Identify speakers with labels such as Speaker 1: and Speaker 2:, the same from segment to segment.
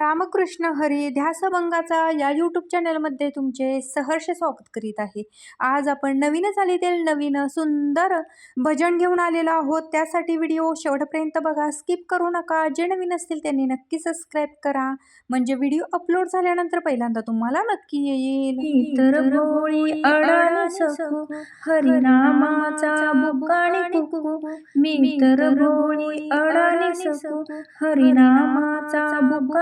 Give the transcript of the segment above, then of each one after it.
Speaker 1: रामकृष्ण हरी ध्यासभंगाचा या यूट्यूब चॅनलमध्ये तुमचे सहर्ष स्वागत करीत आहे. आज आपण नवीनच चालीतील नवीन सुंदर भजन घेऊन आलेलो आहोत. त्यासाठी व्हिडिओ शेवटपर्यंत बघा. स्किप करू नका. जे नवीन असतील त्यांनी नक्की सबस्क्राईब करा. म्हणजे व्हिडिओ अपलोड झाल्यानंतर पहिल्यांदा तुम्हाला नक्की येईल.
Speaker 2: तर भोळी हरिनामाचा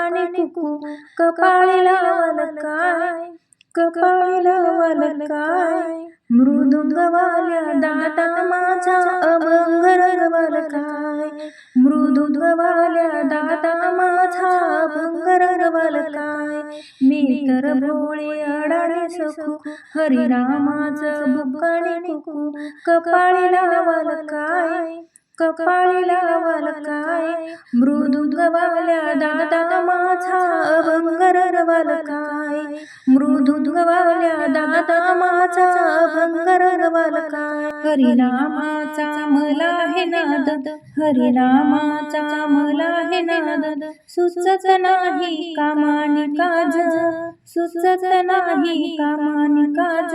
Speaker 2: बुकाणी कुकू कपाळी लावल काय कपाळी लावल काय मृदुंगवाल्या दाता माझा अभंग रंगवल काय मृदुंगवाल्या दाता माझा अभंग रंगवल काय मी तर भोळी अडाणी सखू हरिरामाचं बुकाणी कुकू कपाळी लावल काय कपाळी लावाल काय मृदुंगवाल्या दादा माझा अभंग रंगवल काय मृदुंगवाल्या दादा माझा अभंग रंगवल काय हरिनामाचा मला हे नाद हरिनामाचा मला हे नाद. सुचत नाही कामानी काज सुचत नाही कामानी काज.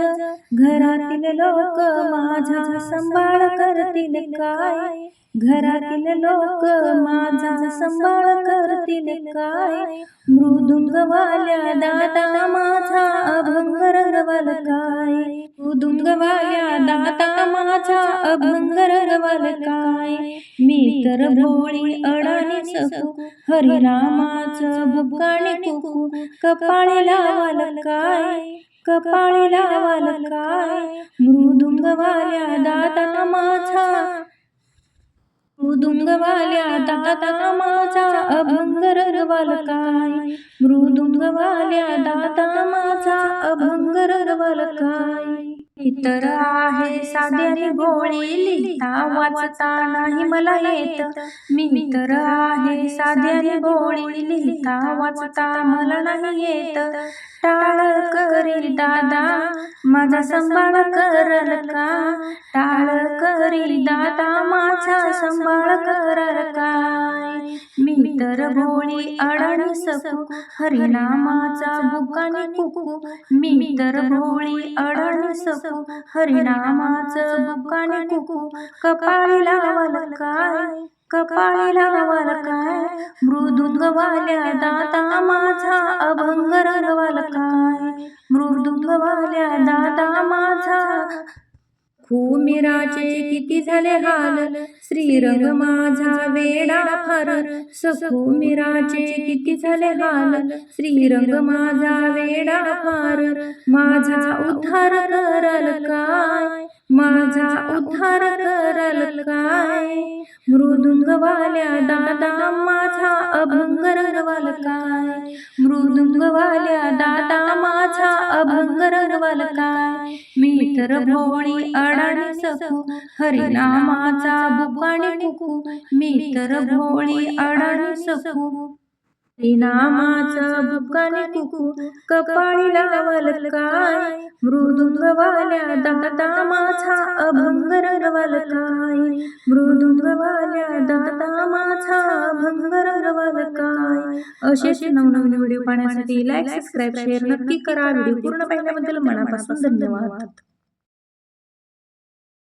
Speaker 2: घरातील लोक माझा सांभाळ करतील काय? घरातील लोक माझा सांभाळ करतील काय? मृदुंगवाल्या दादा माझा अभंग रंगवल काय? मृदुंगवाल्या दादा माझा अभंग रंगवल काय? मी तर बोळी अडाणी सकू हरिनामाचं भुकाणी कुकू कपाळी लावाल काय? कपाळी लावाल काय? मृदुंगवाल्या दाता माझा. मृदुंगवाल्या दाता माझा. अभंग रंगवल काय? मृदुंगवाल्या दाता माझा. अभंग रंगवल काय? इतर आहे साध्याने गोळी लिहिता वाचता नाही मला येत. मी इतर आहे साध्याने भोळी लिहिता वाचता मला नाही येत. टाळ करील दादा माझा सांभाळ करल का? टाळ करील दादा माझा सांभाळ करल काय? तर भोळी अडाणी सकू हरिनामाचा बुकानी कुकू. मी तर भोळी अडाणी सकू हरिनामाचं बुकानी कुकू. कपाळी लावल काय? कपाळी लावाल काय? मृदुंगवाल्या दाता माझा अभंग रवाल काय? मृदुंगवाल्या दाता माझा खुमिराचे किती झाले हाल? श्रीरंग माझा वेडा फार. सखुमिराचे किती झाले हाल? श्रीरंग माझा वेडा फार. माझा उद्धार करल काय? माझा उद्धार करल काय? मृदुंगवाल्या दादा माझा अभंग रंगवल काय? मृदुंगवाल्या दादा माझा अभंग रंगवल काय? मी तर भोळी अडाणी सकू हरिनामाचा बुकाणी कुकू. मी तर भोळी अडाणी सकू हरिनामाचं बुकाने कुकू. कपाळी लावल काय? मृदुंगवाल्या दाता माझा अभंग रंगवल काय? मृदुंगवाल्या दाता माझा अभंग रंगवल काय? असेच नवनवीन व्हिडिओ पाहण्यासाठी लाईक सबस्क्राईब शेअर नक्की करा. व्हिडिओ पूर्ण पाहिल्याबद्दल मनापासून धन्यवाद.